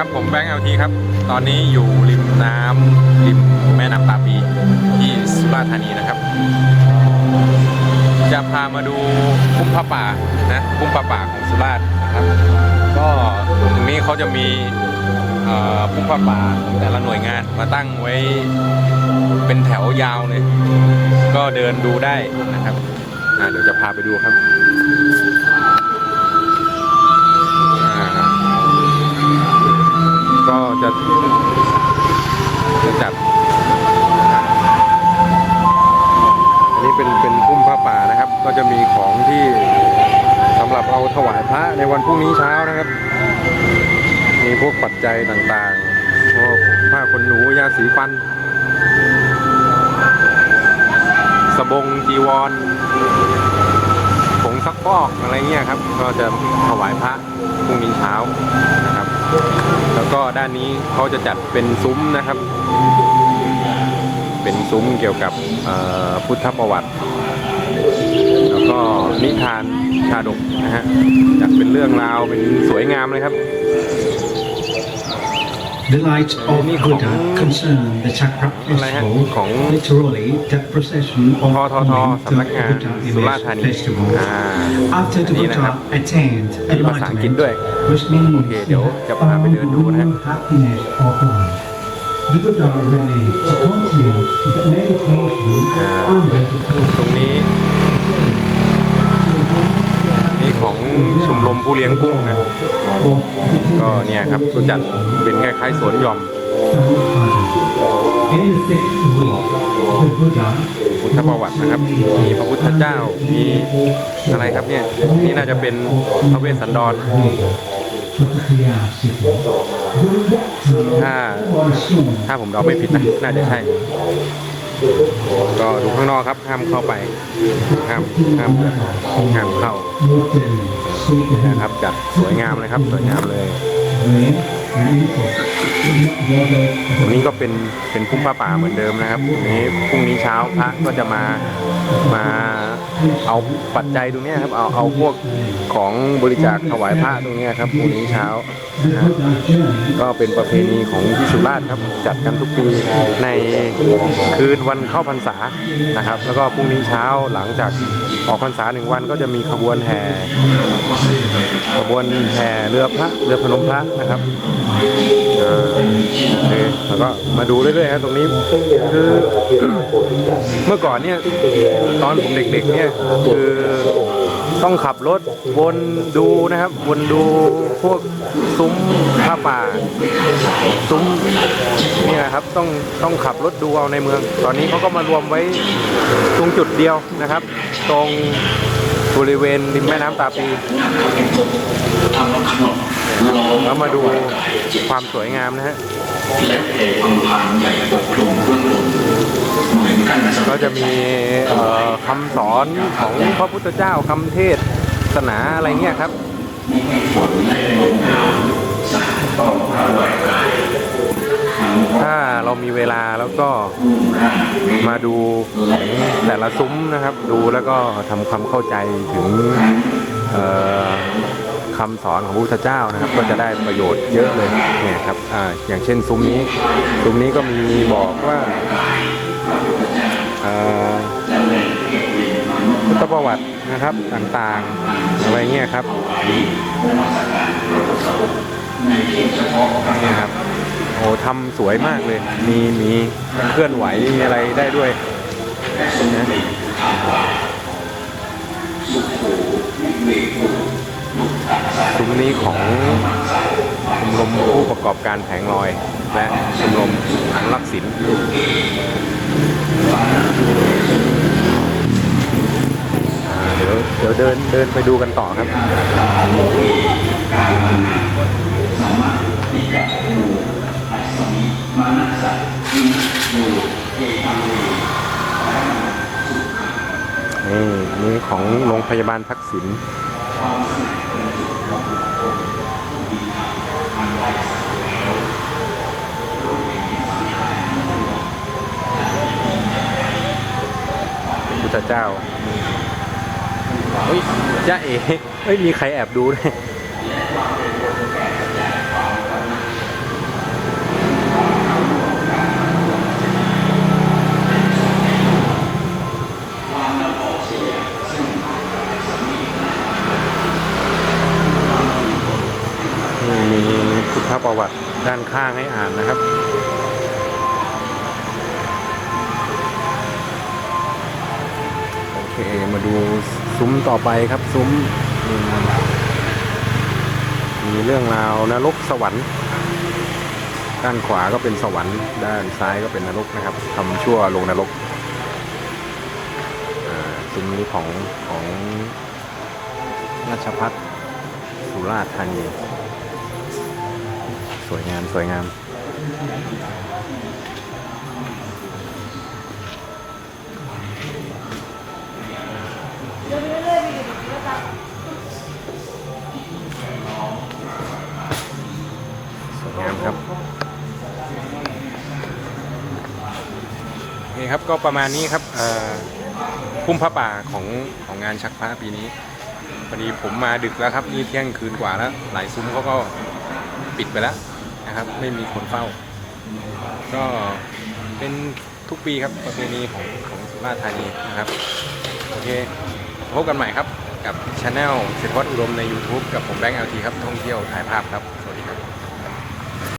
ครับผมแบงค์เอลทีครับ ตอนนี้อยู่ริมน้ำริมแม่น้ำตาปีที่สุราษฎร์ธานีนะครับ จะพามาดูคุ้มพระป่านะคุ้มพระป่าของสุราษฎร์นะครับ ก็ตรงนี้เขาจะมีเอ่อคุ้มพระป่าของแต่ละหน่วยงานมาตั้งไว้เป็นแถวยาวเลย ก็เดินดูได้นะครับเดี๋ยวจะพาไปดูครับ ก็จะจะจัดอันนี้เป็นเป็นพุ่มผ้าป่านะครับ ก็จะมีของที่สำหรับเอาถวายพระในวันพรุ่งนี้เช้านะครับ มีพวกปัจจัยต่างๆพวกผ้าขนหนูยาสีฟัน สบงจีวรผงซักฟอกอะไรเงี้ยครับ ก็จะถวายพระพรุ่งนี้เช้านะครับ ก็ด้านนี้เขาจะจัดเป็นซุ้มนะครับ เป็นซุ้มเกี่ยวกับพุทธประวัติ แล้วก็นิทานชาดกนะฮะจัดเป็นเรื่องราวเป็นสวยงามเลยครับ The light of Ini Buddha ของ concerned the Chakra อะไรฮะ festival, ของ literally the procession ท of ทท women สำนัก to งาน Buddha สุราษฎร์ image ธานี festival. อ่า After อัน the นี้นะครับ Buddha attained มีภาษาอังกฤษ enlightenment, ด้วย which means โอเคเดี๋ยวจะพาไปเดินดูนะฮะ overall happiness of life. The Buddha remained to continue the meditation Ah. on the ตรงนี้นี่ของชมรม ผู้เลี้ยงกุ้งนะ ก็เนี่ยครับก็จัดเป็นคล้ายๆสวนหย่อมพุทธประวัตินะครับ มีพระพุทธเจ้า มีอะไรครับเนี่ย นี่น่าจะเป็นพระเวสสันดรถ้าถ้าผมเดาไม่ผิดนะ น่าจะใช่ ก็ดูข้างนอกครับห้ามเข้าไปห้ามห้ามห้ามเข้านะครับจัดสวยงามเลยครับสวยงามเลยวันนี้ก็เป็นเป็นพุ่มผ้าป่าเหมือนเดิมนะครับนี้พรุ่งนี้เช้าพระก็จะมามา เอาปัจจัยตรงนี้ครับ เอาเอาพวกของบริจาคถวายพระตรงนี้ครับพรุ่งนี้เช้านะก็เป็นประเพณีของที่สุราษฎร์ครับ จัดกันทุกปีในคืนวันเข้าพรรษานะครับ แล้วก็พรุ่งนี้เช้าหลังจากออกพรรษาหนึ่งวันก็จะมีขบวนแห่ขบวนแห่เรือพระเรือพนมพระนะครับ แล้วก็มาดูเรื่อยๆครับตรงนี้คือเมื่อก่อนเนี่ยตอนผมเด็กๆเนี่ยคือต้องขับรถวนดูนะครับ วนดูพวกซุ้มผ้าป่า ซุ้มเนี่ยครับต้องต้องขับรถดูเอาในเมือง ตอนนี้เขาก็มารวมไว้ตรงจุดเดียวนะครับ ตรงบริเวณริมแม่น้ำตาปี แล้วมาดูความสวยงามนะฮะก็จะมีเอ่อคำสอนของพระพุทธเจ้าคำเทศนาอะไรเงี้ยครับถ้าเรามีเวลาแล้วก็มาดูแต่ละซุ้มนะครับ ดูแล้วก็ทำความเข้าใจถึง คำสอนของพระพุทธเจ้านะครับ ก็จะได้ประโยชน์เยอะเลยเนี่ยครับอ่าอย่างเช่นซุ้มนี้ซุ้มนี้ก็มีบอกว่าพุทธประวัตินะครับต่างๆอะไรเงี้ยครับนี่ครับโอ้ทำสวยมากเลย มีมีเคลื่อนไหวมีอะไรได้ด้วยนะ มนี้ของชมรมผู้ประกอบการแผงลอย และชมรมอนุรักษ์ศิลป์เดี๋ยวเดี๋ยวเดินเดินไปดูกันต่อครับนี่นี่ของโรงพยาบาลทักษิณ พุทธเจ้าเฮ้ยจ้าเอ๋เฮ้ย มีใครแอบดูด้วย พระประวัติด้านข้างให้อ่านนะครับ โอเค มา ดูซุ้มต่อไปครับซุ้มมีเรื่องราวนรกสวรรค์ ด้านขวาก็เป็นสวรรค์ ด้านซ้ายก็เป็นนรกนะครับทำชั่วลงนรกซุ้มนี้ของของราชพัฒสุราษฎร์ธานีสวยงามสวยงาม สวยงามครับ นี่ครับก็ประมาณนี้ครับพุ่มพระป่าของของงานชักพระปีนี้พอดีผมมาดึกแล้วครับนี่เที่ยงคืนกว่าแล้ว หลายซุ้มเขาก็ปิดไปแล้วนะครับ ไม่มีคนเฝ้า ก็เป็นทุกปีครับประเพณีของของสุราษฎร์ธานีนะครับ โอเคพบกันใหม่ครับ กับช anel เศรษฐวัฒน์อุดมใน YouTube กับผมแบงค์เอลทีครับท่องเที่ยวถ่ายภาพครับ